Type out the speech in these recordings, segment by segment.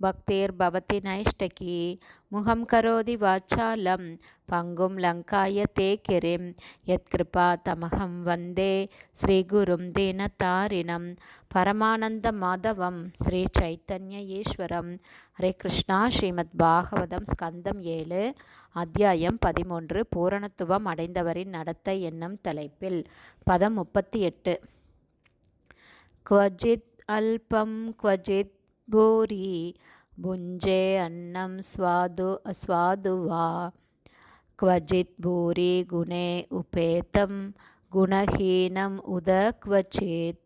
பக்திர்பவதி நைஷ்டகி முகம் கரோதி வாச்சாலம் பங்கும் லங்காய தே கிரிம் யத்கிருபா தமகம் வந்தே ஸ்ரீகுரும் தீனதாரிணம் பரமானந்த மாதவம் ஸ்ரீ சைத்தன்ய ஈஸ்வரம் ஹரே கிருஷ்ணா ஸ்ரீமத் பாகவதம் ஸ்கந்தம் ஏழு அத்தியாயம் பதிமூன்று பூரணத்துவம் அடைந்தவரின் நடத்தை என்னும் தலைப்பில் பதம் முப்பத்தி எட்டு क्वचित् अल्पं क्वचित् भूरि भुञ्जे अन्नं स्वादु अस्वादु वा क्वचित् भूरि गुणे उपेतं गुणहीनम् उद क्वचित्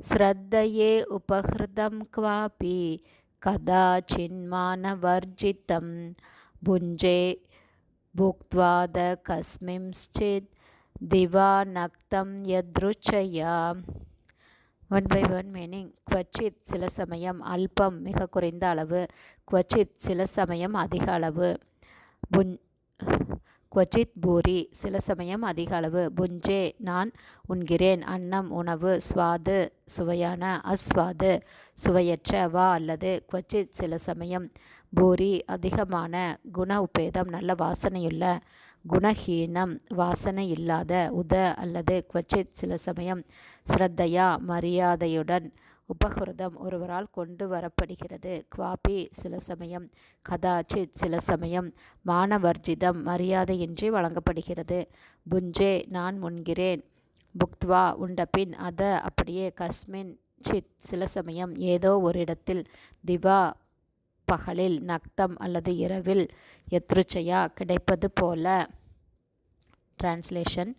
श्रद्धये उपहृतं क्वापि कदाचिन्मानवर्जितं भुञ्जे भुक्त्वाद कस्मिंश्चित् दिवा नक्तं यदृच्छया ஒன் பை ஒன் மீனிங் குவச்சித் சில சமயம் அல்பம் மிக குறைந்த அளவு குவச்சித் சில சமயம் அதிக அளவு புன் குவச்சித் பூரி சில சமயம் அதிக அளவு புஞ்சே நான் உண்கிறேன் அன்னம் உணவு சுவாது சுவையான அஸ்வாது சுவையற்ற வா அல்லது குவச்சித் சில சமயம் பூரி அதிகமான குண உபேதம் நல்ல வாசனையுள்ள குணஹீனம் வாசனை இல்லாத உத அல்லது குவச்சித் சில சமயம் ஸ்ரத்தையா மரியாதையுடன் உபகிருதம் ஒருவரால் கொண்டு வரப்படுகிறது. குவாபி சில சமயம் கதாச்சித் சில சமயம் மானவர்ஜிதம் மரியாதையின்றி வழங்கப்படுகிறது. புஞ்சே நான் முன்கிறேன். புக்த்வா உண்டபின் அத அப்படியே கஸ்மின் சித் சில சமயம் ஏதோ ஒரு இடத்தில் திவா பகலில் நக்தம் அல்லது இரவில் எத்ருச்சையா கிடைப்பது போல டிரான்ஸ்லேஷன்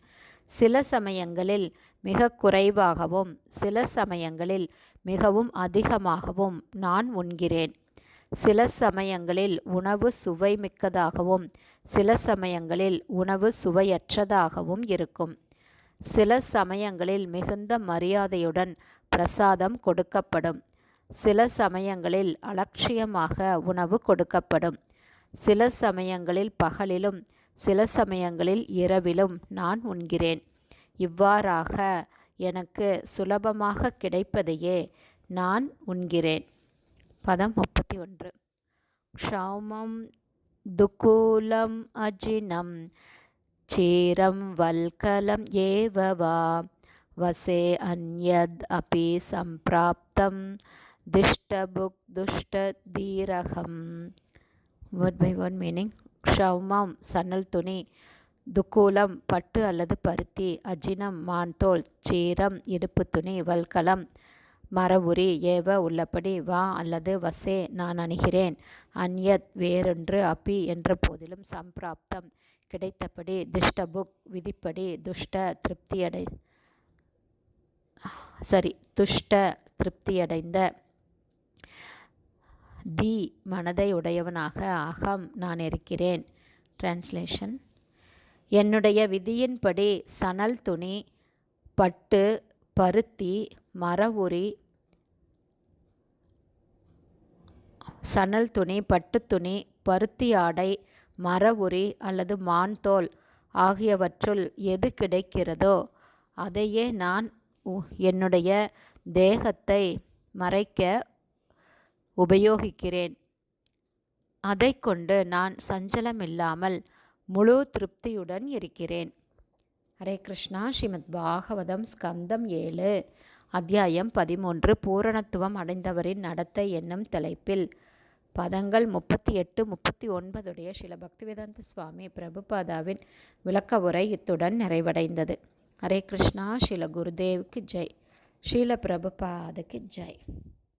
சில சமயங்களில் மிக குறைவாகவும் சில சமயங்களில் மிகவும் அதிகமாகவும் நான் உண்கிறேன். சில சமயங்களில் உணவு சுவை மிக்கதாகவும் சில சமயங்களில் உணவு சுவையற்றதாகவும் இருக்கும். சில சமயங்களில் மிகுந்த மரியாதையுடன் பிரசாதம் கொடுக்கப்படும். சில சமயங்களில் அலட்சியமாக உணவு கொடுக்கப்படும். சில சமயங்களில் பகலிலும் சில சமயங்களில் இரவிலும் நான் உண்கிறேன். இவ்வாறாக எனக்கு சுலபமாக கிடைப்பதையே நான் உண்கிறேன். பதம் முப்பத்தி ஒன்று க்ஷௌமம் துக்கூலம் அஜினம் சீரம் வல்கலம் ஏவவா வசே அந்யத் அபி சம்பிராப்தம் திஷ்டபுக் துஷ்ட தீரகம். வேர்ட் பை ஒன் மீனிங் க்ஷௌமம் சன்னல் துணி துக்கூலம் பட்டு அல்லது பருத்தி அஜினம் மான்தோல் சீரம் இடுப்பு துணி வல்கலம் மரவுரி ஏவ உள்ளபடி வா அல்லது வசே நான் அணுகிறேன். அந்யத் வேறொன்று அபி என்ற போதிலும் சம்பிராப்தம். கிடைத்தபடி திஷ்டபுக் விதிப்படி துஷ்ட திருப்தியடை சரி துஷ்ட திருப்தியடைந்த தி மனதை உடையவனாக அகம் நான் இருக்கிறேன். டிரான்ஸ்லேஷன் என்னுடைய விதியின்படி சணல் துணி பட்டு பருத்தி மரவுரி சணல் துணி பட்டு துணி பருத்தி ஆடை மரவுரி அல்லது மான்தோல் ஆகியவற்றுள் எது கிடைக்கிறதோ அதையே நான் என்னுடைய தேகத்தை மறைக்க உபயோகிக்கிறேன். அதை கொண்டு நான் சஞ்சலமில்லாமல் முழு திருப்தியுடன் இருக்கிறேன். ஹரே கிருஷ்ணா. ஸ்ரீமத் பாகவதம் ஸ்கந்தம் ஏழு அத்தியாயம் பதிமூன்று பூரணத்துவம் அடைந்தவரின் நடத்தை என்னும் தலைப்பில் பதங்கள் முப்பத்தி எட்டு முப்பத்தி ஒன்பதுடைய ஸ்ரீல பக்திவேதாந்த சுவாமி பிரபுபாதாவின் விளக்க உரை இத்துடன் நிறைவடைந்தது. ஹரே கிருஷ்ணா. ஸ்ரீல குருதேவுக்கு ஜெய். ஸ்ரீல பிரபுபாதுக்கு ஜெய்.